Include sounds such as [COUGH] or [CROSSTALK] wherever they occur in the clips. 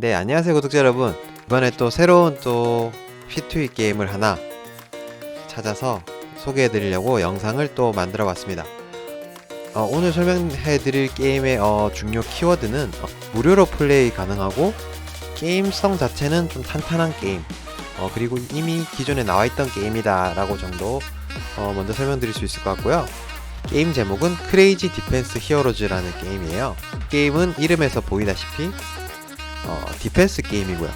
네, 안녕하세요 구독자 여러분. 이번에 또 새로운 또 P2E 게임을 하나 찾아서 소개해 드리려고 영상을 또 만들어 봤습니다. 어, 오늘 설명해 드릴 게임의 어, 중요 키워드는 어, 무료로 플레이 가능하고 게임성 자체는 좀 탄탄한 게임 어, 그리고 이미 기존에 나와 있던 게임이다 라고 정도 어, 먼저 설명드릴 수 있을 것 같고요. 게임 제목은 크레이지 디펜스 히어로즈라는 게임이에요. 게임은 이름에서 보이다시피 어, 디펜스 게임이고요.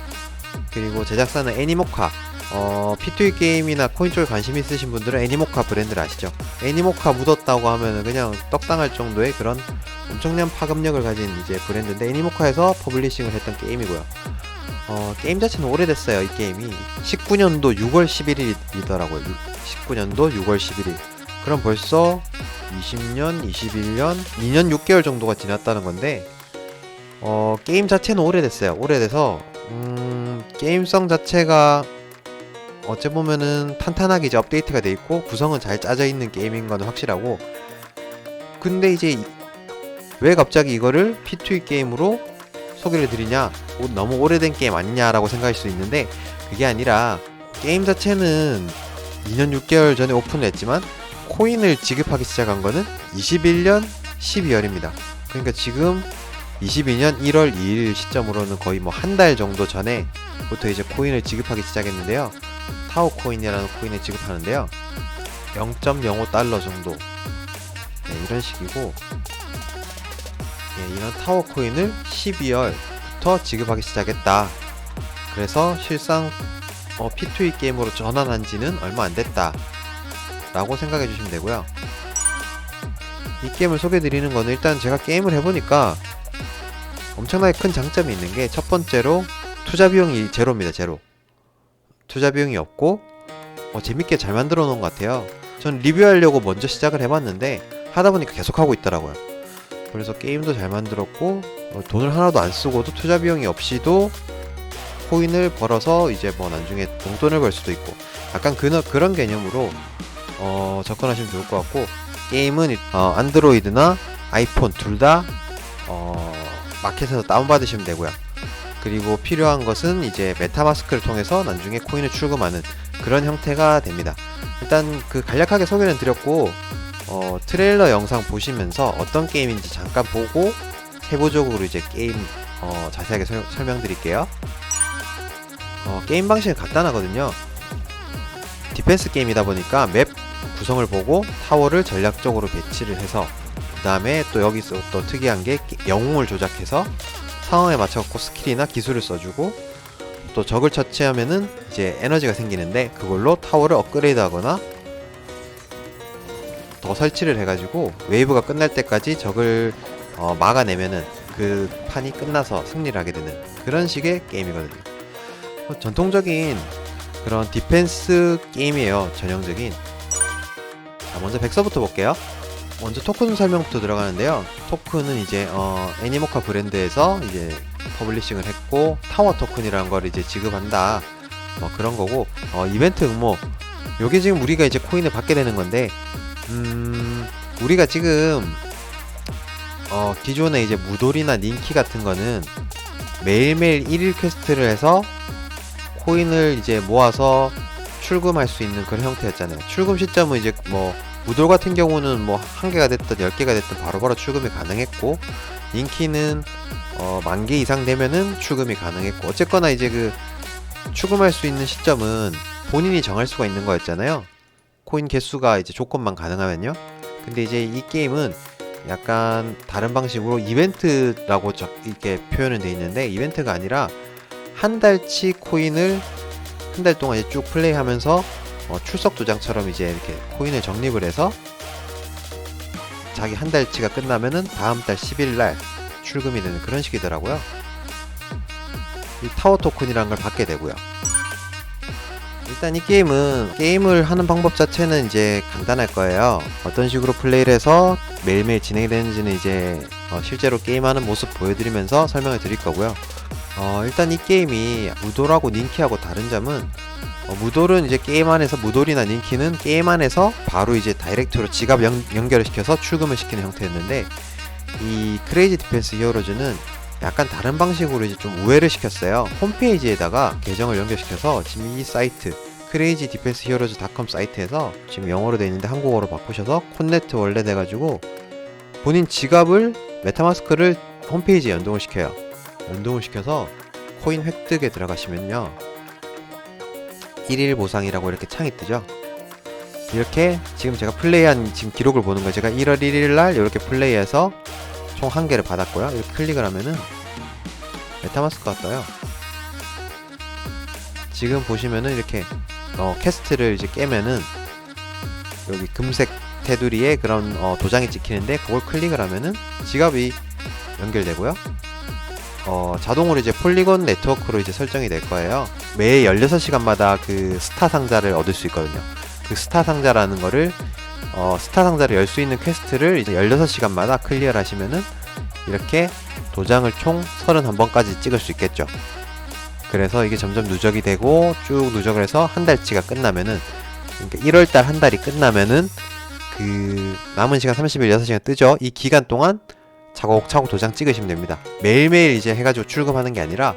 그리고 제작사는 애니모카. 어, P2E 게임이나 코인 쪽에 관심 있으신 분들은 애니모카 브랜드를 아시죠? 애니모카 묻었다고 하면은 그냥 떡상할 정도의 그런 엄청난 파급력을 가진 이제 브랜드인데 애니모카에서 퍼블리싱을 했던 게임이고요. 어, 게임 자체는 오래됐어요, 이 게임이. 19년도 6월 11일이더라고요. 19년도 6월 11일. 그럼 벌써 20년, 21년, 2년 6개월 정도가 지났다는 건데, 어, 게임 자체는 오래됐어요. 오래돼서, 음, 게임성 자체가 어째 보면은 탄탄하게 이제 업데이트가 돼 있고, 구성은 잘 짜져 있는 게임인 건 확실하고, 근데 이제 이- 왜 갑자기 이거를 P2E 게임으로 소개를 드리냐? 오- 너무 오래된 게임 아니냐라고 생각할 수 있는데, 그게 아니라, 게임 자체는 2년 6개월 전에 오픈을 했지만, 코인을 지급하기 시작한 거는 21년 12월입니다. 그러니까 지금 22년 1월 2일 시점으로는 거의 뭐 한 달 정도 전에 부터 이제 코인을 지급하기 시작했는데요. 타오 코인이라는 코인을 지급하는데요. 0.05 달러 정도. 네, 이런 식이고, 네, 이런 타워 코인을 12월부터 지급하기 시작했다. 그래서 실상 어, P2E 게임으로 전환한 지는 얼마 안 됐다. 라고 생각해 주시면 되고요. 이 게임을 소개해 드리는 거는 일단 제가 게임을 해보니까 엄청나게 큰 장점이 있는 게 첫 번째로 투자 비용이 제로입니다, 제로. 투자 비용이 없고 어, 재밌게 잘 만들어 놓은 것 같아요. 전 리뷰하려고 먼저 시작을 해봤는데 하다 보니까 계속 하고 있더라고요. 그래서 게임도 잘 만들었고 어, 돈을 하나도 안 쓰고도 투자 비용이 없이도 코인을 벌어서 이제 뭐 나중에 용돈을 벌 수도 있고 약간 그, 그런 개념으로 어, 접근하시면 좋을 것 같고 게임은 어, 안드로이드나 아이폰 둘다 어, 마켓에서 다운받으시면 되고요. 그리고 필요한 것은 이제 메타마스크를 통해서 나중에 코인을 출금하는 그런 형태가 됩니다. 일단 그 간략하게 소개는 드렸고 어, 트레일러 영상 보시면서 어떤 게임인지 잠깐 보고 세부적으로 이제 게임 어, 자세하게 설, 설명드릴게요. 어, 게임 방식은 간단하거든요. 디펜스 게임이다 보니까 맵 구성을 보고 타워를 전략적으로 배치를 해서 그 다음에 또 여기서 또 특이한 게 영웅을 조작해서 상황에 맞춰갖고 스킬이나 기술을 써주고 또 적을 처치하면은 이제 에너지가 생기는데 그걸로 타워를 업그레이드 하거나 더 설치를 해가지고 웨이브가 끝날 때까지 적을 어, 막아내면은 그 판이 끝나서 승리를 하게 되는 그런 식의 게임이거든요. 어, 전통적인 그런 디펜스 게임이에요. 전형적인. 자, 먼저 백서부터 볼게요. 먼저 토큰 설명부터 들어가는데요. 토큰은 이제 어, 애니모카 브랜드에서 이제 퍼블리싱을 했고 타워 토큰이라는 걸 이제 지급한다. 뭐 그런 거고 어, 이벤트 응모. 요게 지금 우리가 이제 코인을 받게 되는 건데 음, 우리가 지금 어, 기존에 이제 무돌이나 닌키 같은 거는 매일매일 1일 퀘스트를 해서 코인을 이제 모아서 출금할 수 있는 그런 형태였잖아요. 출금 시점은 이제 뭐 무돌 같은 경우는 뭐 한 개가 됐든 열 개가 됐든 바로바로 출금이 가능했고 인기는 어, 만 개 이상 되면은 출금이 가능했고 어쨌거나 이제 그 출금할 수 있는 시점은 본인이 정할 수가 있는 거였잖아요. 코인 개수가 이제 조건만 가능하면요. 근데 이제 이 게임은 약간 다른 방식으로 이벤트라고 적, 이렇게 표현은 돼 있는데 이벤트가 아니라 한 달치 코인을 한 달 동안 이제 쭉 플레이하면서 어, 출석 도장처럼 이제 이렇게 코인을 적립을 해서 자기 한 달치가 끝나면은 다음 달 10일 날 출금이 되는 그런 식이더라고요. 이 타워 토큰이라는 걸 받게 되고요. 일단 이 게임은 게임을 하는 방법 자체는 이제 간단할 거예요. 어떤 식으로 플레이를 해서 매일매일 진행되는지는 이제 어, 실제로 게임하는 모습 보여드리면서 설명을 드릴 거고요. 어, 일단 이 게임이 무돌하고 닌키하고 다른 점은 어, 무돌은 이제 게임 안에서 무돌이나 닌키는 게임 안에서 바로 이제 다이렉트로 지갑 연, 연결을 시켜서 출금을 시키는 형태였는데 이 크레이지 디펜스 히어로즈는 약간 다른 방식으로 이제 좀 우회를 시켰어요. 홈페이지에다가 계정을 연결시켜서 지금 이 사이트 크레이지 디펜스 히어로즈 닷컴 사이트에서 지금 영어로 돼 있는데 한국어로 바꾸셔서 콘네트 원래 돼가지고 본인 지갑을 메타마스크를 홈페이지에 연동을 시켜요. 연동을 시켜서 코인 획득에 들어가시면요. 1일 보상이라고 이렇게 창이 뜨죠. 이렇게 지금 제가 플레이한 지금 기록을 보는 거예요. 제가 1월 1일 날 이렇게 플레이해서 총 한 개를 받았고요. 이렇게 클릭을 하면은 메타마스크가 떠요. 지금 보시면은 이렇게 어, 캐스트를 이제 깨면은 여기 금색 테두리에 그런 어, 도장이 찍히는데 그걸 클릭을 하면은 지갑이 연결되고요. 어, 자동으로 이제 폴리곤 네트워크로 이제 설정이 될 거예요. 매 16시간마다 그 스타 상자를 얻을 수 있거든요. 그 스타 상자라는 거를 어, 스타 상자를 열 수 있는 퀘스트를 이제 16시간마다 클리어를 하시면은 이렇게 도장을 총 31번까지 찍을 수 있겠죠. 그래서 이게 점점 누적이 되고 쭉 누적을 해서 한 달치가 끝나면은 그러니까 1월달 한 달이 끝나면은 그 남은 시간 36시간 뜨죠. 이 기간 동안 차곡차곡 도장 찍으시면 됩니다. 매일매일 이제 해가지고 출금하는 게 아니라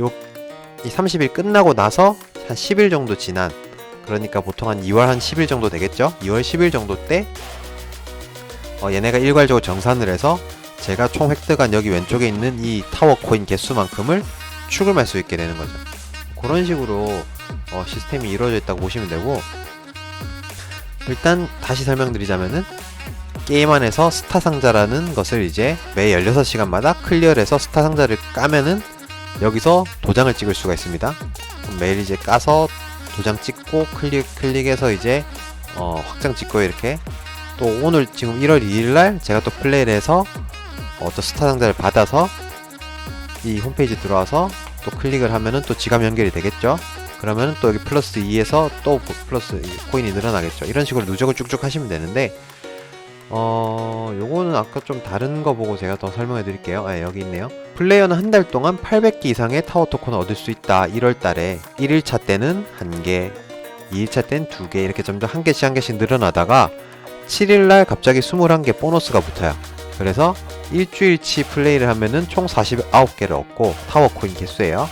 요 이 30일 끝나고 나서 한 10일 정도 지난 그러니까 보통 한 2월 한 10일 정도 되겠죠? 2월 10일 정도 때 어, 얘네가 일괄적으로 정산을 해서 제가 총 획득한 여기 왼쪽에 있는 이 타워 코인 개수만큼을 출금할 수 있게 되는 거죠. 그런 식으로 어, 시스템이 이루어져 있다고 보시면 되고 일단 다시 설명드리자면은 게임 안에서 스타 상자라는 것을 이제 매 16시간마다 클리어해서 스타 상자를 까면은 여기서 도장을 찍을 수가 있습니다. 매일 이제 까서 도장 찍고 클릭 클릭해서 이제 어, 확장 찍고 이렇게 또 오늘 지금 1월 2일 날 제가 또 플레이를 해서 어, 또 스타 상자를 받아서 이 홈페이지 들어와서 또 클릭을 하면은 또 지갑 연결이 되겠죠. 그러면은 또 여기 플러스 2에서 또 플러스 이 코인이 늘어나겠죠. 이런 식으로 누적을 쭉쭉 하시면 되는데 어, 요거는 아까 좀 다른 거 보고 제가 더 설명해 드릴게요. 아, 여기 있네요. 플레이어는 한 달 동안 800개 이상의 타워 토큰을 얻을 수 있다. 1월 달에 1일차 때는 1개, 2일차 때는 2개 이렇게 점점 한 개씩 한 개씩 늘어나다가 7일 날 갑자기 21개 보너스가 붙어요. 그래서 일주일치 플레이를 하면은 총 49개를 얻고 타워 코인 개수예요.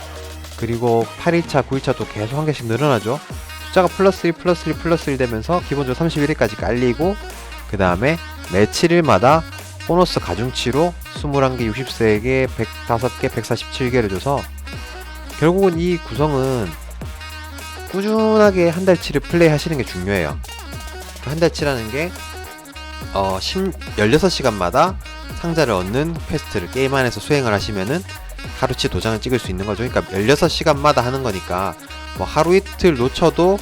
그리고 8일차, 9일차도 계속 한 개씩 늘어나죠. 숫자가 플러스 1, 플러스 1, 플러스 1 되면서 기본적으로 31일까지 깔리고 그 다음에 매 7일마다 보너스 가중치로 21개, 63개, 105개, 147개를 줘서 결국은 이 구성은 꾸준하게 한 달치를 플레이 하시는 게 중요해요. 그한 달치라는 게 어, 10, 16시간마다 상자를 얻는 퀘스트를 게임 안에서 수행을 하시면은 하루치 도장을 찍을 수 있는 거죠. 그러니까 16시간마다 하는 거니까 뭐 하루 이틀 놓쳐도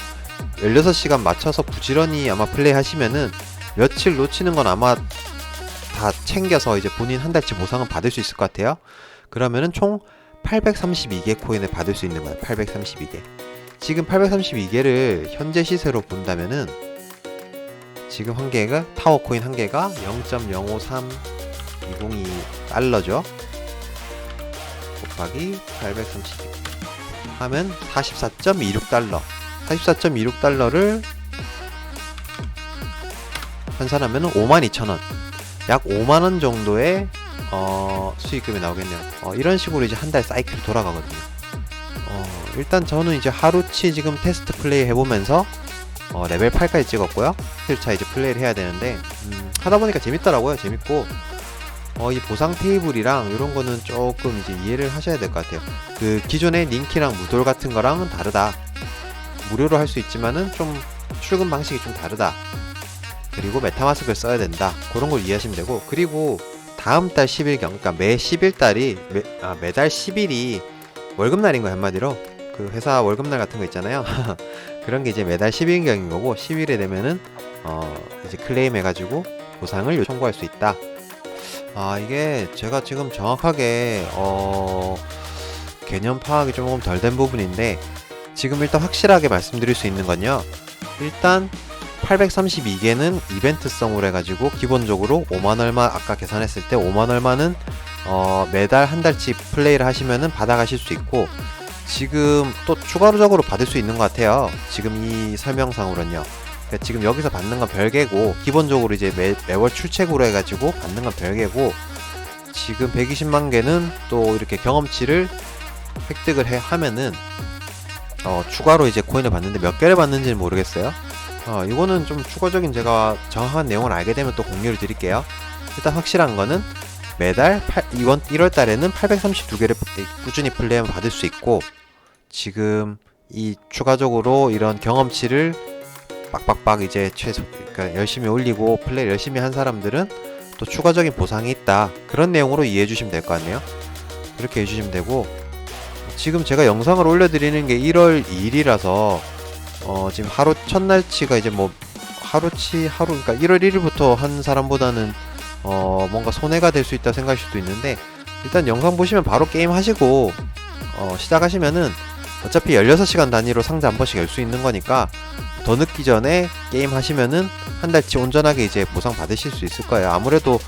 16시간 맞춰서 부지런히 아마 플레이 하시면은 며칠 놓치는 건 아마 다 챙겨서 이제 본인 한 달치 보상은 받을 수 있을 것 같아요. 그러면은 총 832개 코인을 받을 수 있는 거예요. 832개. 지금 832개를 현재 시세로 본다면은 지금 한 개가 타워 코인 한 개가 0.053202 달러죠. 곱하기 832 하면 44.26 달러. 44.26 달러를 환산하면 52,000원. 약 5만원 정도의 어, 수익금이 나오겠네요. 어, 이런 식으로 이제 한 달 사이클이 돌아가거든요. 어, 일단 저는 이제 하루치 지금 테스트 플레이 해보면서 어, 레벨 8까지 찍었고요. 7차 이제 플레이를 해야 되는데 음, 하다 보니까 재밌더라고요. 재밌고 어, 이 보상 테이블이랑 이런 거는 조금 이제 이해를 하셔야 될 것 같아요. 그 기존의 닌키랑 무돌 같은 거랑은 다르다. 무료로 할 수 있지만은 좀 출금 방식이 좀 다르다. 그리고 메타마스크를 써야 된다. 그런 걸 이해하시면 되고 그리고 다음 달 10일경 그러니까 매 10일 달이 매, 아, 매달 10일이 월급날인 거예요 한마디로. 그 회사 월급날 같은 거 있잖아요. [LAUGHS] 그런 게 이제 매달 10일경인 거고 10일에 되면은 어 이제 클레임 해가지고 보상을 청구할 수 있다. 아 이게 제가 지금 정확하게 어 개념 파악이 조금 덜 된 부분인데 지금 일단 확실하게 말씀드릴 수 있는 건요. 일단 832개는 이벤트성으로 해가지고 기본적으로 5만 얼마 아까 계산했을 때 5만 얼마는 어, 매달 한 달치 플레이를 하시면은 받아가실 수 있고 지금 또 추가적으로 받을 수 있는 것 같아요. 지금 이 설명상으로는요. 그러니까 지금 여기서 받는 건 별개고 기본적으로 이제 매, 매월 출첵으로 해가지고 받는 건 별개고 지금 120만 개는 또 이렇게 경험치를 획득을 해 하면은 어, 추가로 이제 코인을 받는데 몇 개를 받는지는 모르겠어요. 어, 이거는 좀 추가적인 제가 정확한 내용을 알게 되면 또 공유를 드릴게요. 일단 확실한 거는 매달 8, 이번 1월 달에는 832개를 꾸준히 플레이하면 받을 수 있고 지금 이 추가적으로 이런 경험치를 빡빡빡 이제 최소 그러니까 열심히 올리고 플레이 열심히 한 사람들은 또 추가적인 보상이 있다 그런 내용으로 이해해 주시면 될 것 같네요 그렇게 해주시면 되고 지금 제가 영상을 올려드리는 게 1월 2일이라서 어 지금 하루 첫날치가 이제 뭐 하루치 하루 그러니까 1월 1일부터 한 사람보다는 어 뭔가 손해가 될 수 있다 생각하실 수도 있는데 일단 영상 보시면 바로 게임 하시고 어 시작하시면은 어차피 16시간 단위로 상자 한 번씩 열 수 있는 거니까 더 늦기 전에 게임 하시면은 한 달치 온전하게 이제 보상 받으실 수 있을 거예요. 아무래도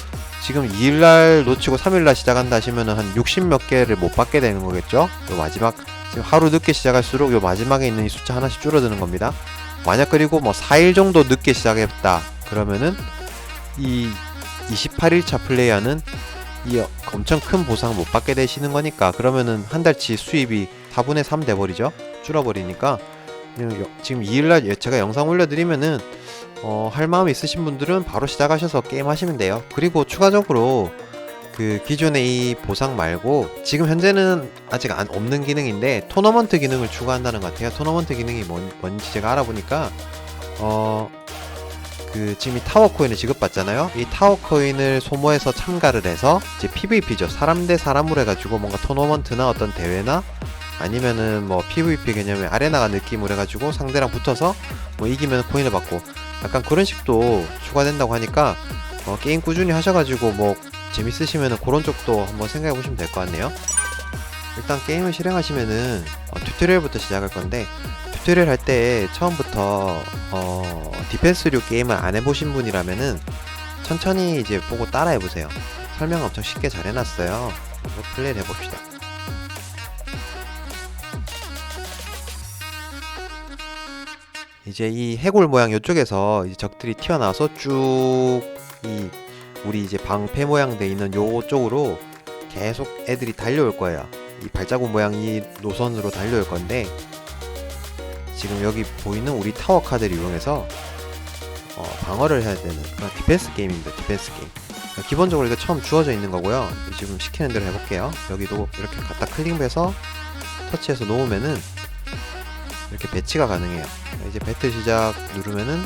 지금 2일날 놓치고 3일날 시작한다 하시면은 한 60 몇 개를 못 받게 되는 거겠죠? 요 마지막 지금 하루 늦게 시작할수록 요 마지막에 있는 이 숫자 하나씩 줄어드는 겁니다. 만약 그리고 뭐 4일 정도 늦게 시작했다 그러면은 이 28일차 플레이어는 이 엄청 큰 보상 못 받게 되시는 거니까 그러면은 한 달치 수입이 4분의 3 돼버리죠 줄어버리니까 지금 2일날 제가 영상 올려드리면은 어, 할 마음 있으신 분들은 바로 시작하셔서 게임 하시면 돼요 그리고 추가적으로 그 기존의 이 보상 말고 지금 현재는 아직 안 없는 기능인데 토너먼트 기능을 추가한다는 것 같아요 토너먼트 기능이 뭔, 뭔지 제가 알아보니까 어 그 지금 이 타워 코인을 지급받잖아요. 이 타워 코인을 소모해서 참가를 해서 이제 PVP죠. 사람 대 사람으로 해가지고 뭔가 토너먼트나 어떤 대회나 아니면은 뭐 PVP 개념의 아레나가 느낌으로 해가지고 상대랑 붙어서 뭐 이기면 코인을 받고 약간 그런 식도 추가된다고 하니까 어, 게임 꾸준히 하셔가지고 뭐 재밌으시면은 그런 쪽도 한번 생각해 보시면 될 것 같네요. 일단 게임을 실행하시면은 어, 튜토리얼부터 시작할 건데 튜토리얼 할 때 처음부터 어, 디펜스류 게임을 안 해보신 분이라면은 천천히 이제 보고 따라해 보세요. 설명 엄청 쉽게 잘 해놨어요. 이거 플레이를 해봅시다. 이제 이 해골 모양 이쪽에서 적들이 튀어나와서 쭉 이 우리 이제 방패 모양 돼 있는 요쪽으로 계속 애들이 달려올 거예요. 이 발자국 모양 이 노선으로 달려올 건데 지금 여기 보이는 우리 타워 카드를 이용해서 어, 방어를 해야 되는 그런 디펜스 게임입니다. 디펜스 게임. 어, 기본적으로 이거 처음 주어져 있는 거고요. 지금 시키는 대로 해볼게요. 여기도 이렇게 갖다 클릭해서 터치해서 놓으면은 이렇게 배치가 가능해요. 이제 배틀 시작 누르면은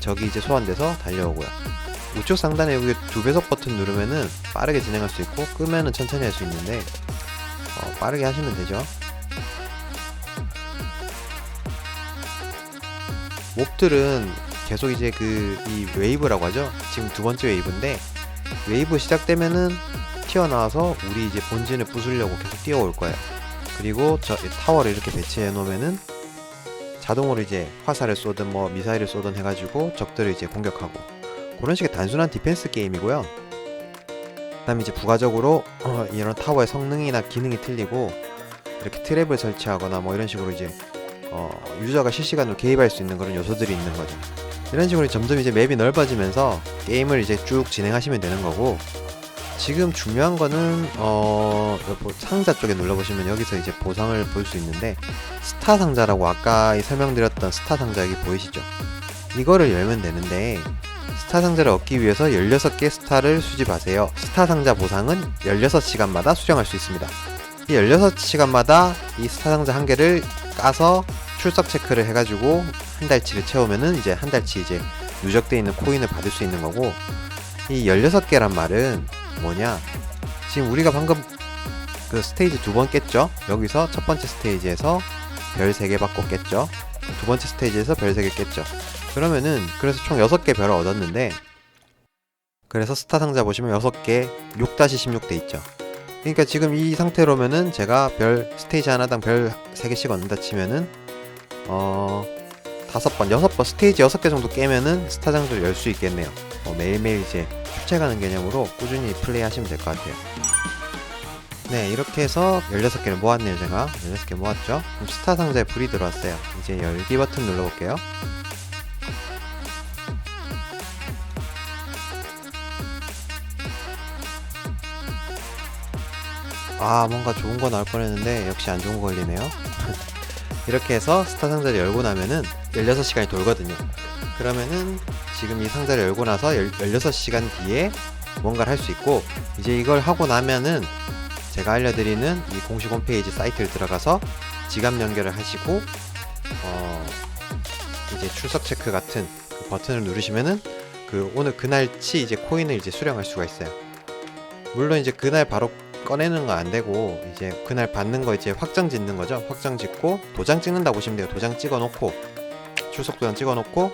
적이 이제 소환돼서 달려오고요. 우측 상단에 여기 두 배속 버튼 누르면은 빠르게 진행할 수 있고 끄면은 천천히 할 수 있는데 어, 빠르게 하시면 되죠. 몹들은 계속 이제 그 이 웨이브라고 하죠. 지금 두 번째 웨이브인데 웨이브 시작되면은 튀어나와서 우리 이제 본진을 부수려고 계속 뛰어올 거예요. 그리고 저 타워를 이렇게 배치해 놓으면은 자동으로 이제 화살을 쏘든 뭐 미사일을 쏘든 해가지고 적들을 이제 공격하고 그런 식의 단순한 디펜스 게임이고요. 그 다음에 이제 부가적으로 어, 이런 타워의 성능이나 기능이 틀리고 이렇게 트랩을 설치하거나 뭐 이런 식으로 이제 어, 유저가 실시간으로 개입할 수 있는 그런 요소들이 있는 거죠. 이런 식으로 점점 이제 맵이 넓어지면서 게임을 이제 쭉 진행하시면 되는 거고 지금 중요한 거는 어뭐 상자 쪽에 눌러보시면 여기서 이제 보상을 볼 수 있는데 스타 상자라고 아까 이 설명드렸던 스타 상자 여기 보이시죠? 이거를 열면 되는데 스타 상자를 얻기 위해서 16개 스타를 수집하세요. 스타 상자 보상은 16시간마다 수령할 수 있습니다. 이 16시간마다 이 스타 상자 한 개를 까서 출석 체크를 해가지고 한 달치를 채우면은 이제 한 달치 이제 누적되어 있는 코인을 받을 수 있는 거고 이 16개란 말은 뭐냐 지금 우리가 방금 그 스테이지 두 번 깼죠 여기서 첫 번째 스테이지에서 별 3개 받고 깼죠 두 번째 스테이지에서 별 3개 깼죠 그러면은 그래서 총 6개 별을 얻었는데 그래서 스타 상자 보시면 6개 6-16 돼 있죠 그러니까 지금 이 상태로면은 제가 별 스테이지 하나당 별 3개씩 얻는다 치면은 어 다섯 번, 여섯 번 스테이지 여섯 개 정도 깨면은 스타 장소를 열 수 있겠네요. 어, 매일매일 이제 출첵하는 개념으로 꾸준히 플레이 하시면 될 것 같아요. 네, 이렇게 해서 16개를 모았네요, 제가. 16개 모았죠? 그럼 스타 상자에 불이 들어왔어요. 이제 열기 버튼 눌러볼게요. 아 뭔가 좋은 거 나올 뻔했는데 역시 안 좋은 거 걸리네요 [LAUGHS] 이렇게 해서 스타 상자를 열고 나면은 16시간이 돌거든요 그러면은 지금 이 상자를 열고 나서 16시간 뒤에 뭔가를 할 수 있고 이제 이걸 하고 나면은 제가 알려드리는 이 공식 홈페이지 사이트를 들어가서 지갑 연결을 하시고 어 이제 출석 체크 같은 그 버튼을 누르시면은 그 오늘 그날치 이제 코인을 이제 수령할 수가 있어요. 물론 이제 그날 바로 꺼내는 거 안 되고 이제 그날 받는 거 이제 확정 짓는 거죠. 확정 짓고 도장 찍는다 보시면 돼요. 도장 찍어 놓고 출석 도장 찍어 놓고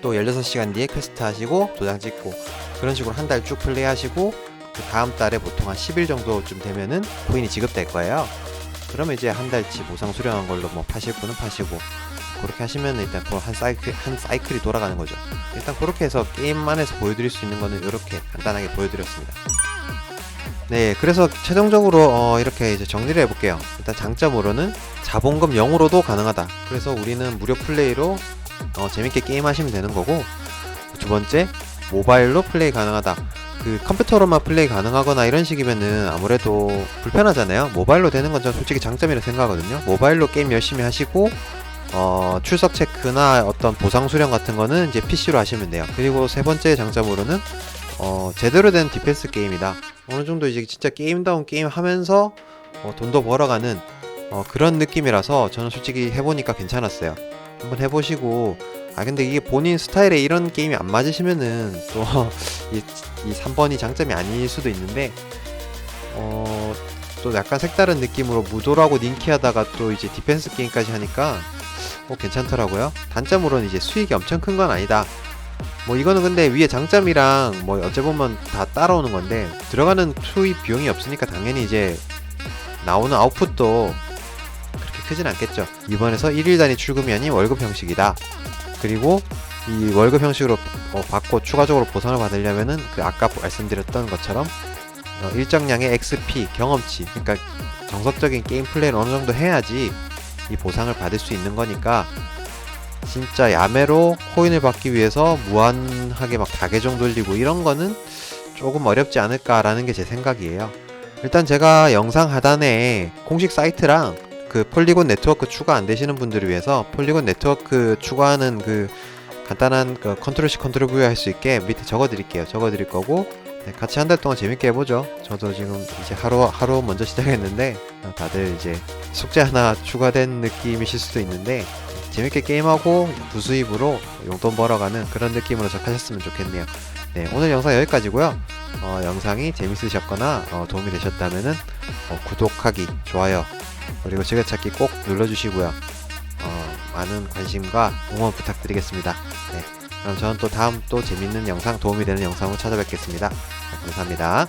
또 16시간 뒤에 퀘스트 하시고 도장 찍고 그런 식으로 한 달 쭉 플레이 하시고 그 다음 달에 보통 한 10일 정도쯤 되면은 코인이 지급될 거예요. 그러면 이제 한 달치 보상 수령한 걸로 뭐 파실 분은 파시고 그렇게 하시면 일단 또한 사이클 한 사이클이 돌아가는 거죠. 일단 그렇게 해서 게임 안에서 보여드릴 수 있는 거는 이렇게 간단하게 보여드렸습니다. 네, 그래서 최종적으로 어, 이렇게 이제 정리를 해볼게요. 일단 장점으로는 자본금 0으로도 가능하다. 그래서 우리는 무료 플레이로 어, 재밌게 게임하시면 되는 거고 두 번째 모바일로 플레이 가능하다. 그 컴퓨터로만 플레이 가능하거나 이런 식이면은 아무래도 불편하잖아요. 모바일로 되는 건 전 솔직히 장점이라 생각하거든요. 모바일로 게임 열심히 하시고 어, 출석 체크나 어떤 보상 수령 같은 거는 이제 PC로 하시면 돼요. 그리고 세 번째 장점으로는 어, 제대로 된 디펜스 게임이다. 어느 정도 이제 진짜 게임다운 게임 하면서 어, 돈도 벌어가는 어, 그런 느낌이라서 저는 솔직히 해보니까 괜찮았어요. 한번 해보시고 아 근데 이게 본인 스타일에 이런 게임이 안 맞으시면은 또 [LAUGHS] 이, 이 3번이 장점이 아닐 수도 있는데 어, 또 약간 색다른 느낌으로 무도라고 닌키하다가 또 이제 디펜스 게임까지 하니까 어, 괜찮더라고요. 단점으로는 이제 수익이 엄청 큰 건 아니다. 뭐 이거는 근데 위에 장점이랑 뭐 어째 보면 다 따라오는 건데 들어가는 투입 비용이 없으니까 당연히 이제 나오는 아웃풋도 그렇게 크진 않겠죠. 이번에서 1일 단위 출금이 아닌 월급 형식이다. 그리고 이 월급 형식으로 어, 받고 추가적으로 보상을 받으려면은 그 아까 말씀드렸던 것처럼 어, 일정량의 XP 경험치 그러니까 정석적인 게임 플레이를 어느 정도 해야지 이 보상을 받을 수 있는 거니까 진짜 야매로 코인을 받기 위해서 무한하게 막 다계정 돌리고 이런 거는 조금 어렵지 않을까라는 게 제 생각이에요. 일단 제가 영상 하단에 공식 사이트랑 그 폴리곤 네트워크 추가 안 되시는 분들을 위해서 폴리곤 네트워크 추가하는 그 간단한 그 컨트롤 C 컨트롤 V 할 수 있게 밑에 적어 드릴게요. 적어 드릴 거고 네, 같이 한 달 동안 재밌게 해보죠. 저도 지금 이제 하루 하루 먼저 시작했는데 어, 다들 이제 숙제 하나 추가된 느낌이실 수도 있는데 재밌게 게임하고 부수입으로 용돈 벌어가는 그런 느낌으로 접하셨으면 좋겠네요. 네, 오늘 영상 여기까지고요. 어, 영상이 재밌으셨거나 어, 도움이 되셨다면은 어, 구독하기, 좋아요, 그리고 즐겨찾기 꼭 눌러주시고요. 어, 많은 관심과 응원 부탁드리겠습니다. 네, 그럼 저는 또 다음 또 재밌는 영상, 도움이 되는 영상으로 찾아뵙겠습니다. 네, 감사합니다.